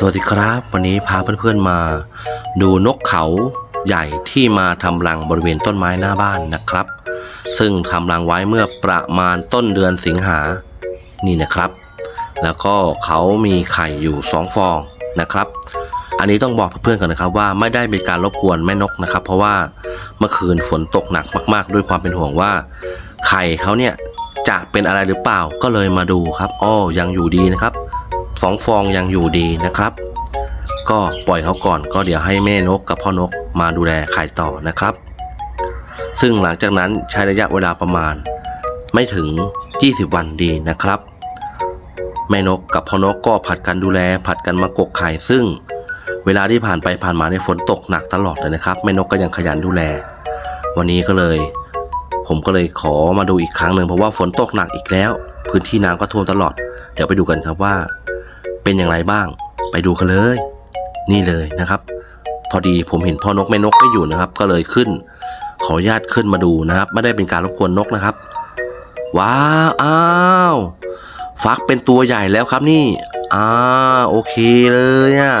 สวัสดีครับ วันนี้พาเพื่อนๆมา ดูนกเขาใหญ่ที่มาทำรังบริเวณต้นไม้หน้าบ้านนะครับ ซึ่งทำรังไว้เมื่อประมาณต้นเดือนสิงหานี่นะครับ แล้วก็เขามีไข่อยู่สองฟองนะครับ อันนี้ต้องบอกเพื่อนๆก่อนนะครับว่าไม่ได้เป็นการรบกวนแม่นกนะครับ เพราะว่าเมื่อคืนฝนตกหนักมาก ๆ ด้วยความเป็นห่วงว่า ไข่เขาเนี่ยจะเป็นอะไรหรือเปล่าก็เลยมาดูครับอ้อยังอยู่ดีนะครับ สองฟองยังอยู่ดีนะครับ ก็ปล่อยเขาก่อนก็เดี๋ยวให้แม่นกกับพ่อนกมาดูแลไข่ต่อนะครับ ซึ่งหลังจากนั้นใช้ระยะเวลาประมาณ ไม่ถึง 20 วันดีนะครับ แม่นกกับพ่อนกก็ผัดกันดูแลผัดกันมากกไข่ซึ่งเวลาที่ผ่านไปผ่านมาในฝนตกหนักตลอดเลยนะครับ แม่นกก็ยังขยันดูแล วันนี้ก็เลย ผมก็เลยขอมาดูอีกครั้งหนึ่งเพราะว่าฝนตกหนักอีกแล้ว พื้นที่น้ำก็ท่วมตลอด เดี๋ยวไปดูกันครับว่า เป็นอย่างไรบ้าง ไปดูกันเลย นี่เลยนะครับ พอดีผมเห็นพ่อนกแม่นกไม่อยู่นะครับ ก็เลยขึ้น ขออนุญาตขึ้นมาดูนะครับ ไม่ได้เป็นการรบกวนนกนะครับ ว้าวอ้าวฟักเป็นตัวใหญ่แล้วครับนี่อ่าโอเคเลยอะ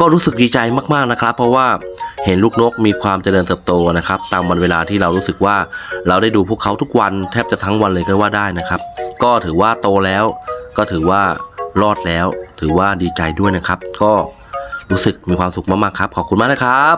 ก็รู้สึกดีใจมากๆนะครับ เพราะว่าเห็นลูกนกมีความเจริญเติบโตนะครับ ตามวันเวลาที่เรารู้สึกว่าเราได้ดูพวกเขาทุกวันแทบจะทั้งวันเลยก็ว่าได้นะครับ ก็ถือว่าโตแล้ว ก็ถือว่า รอดแล้ว ถือว่าดีใจด้วยนะครับ ก็รู้สึกมีความสุขมากๆครับ ขอบคุณมากนะครับ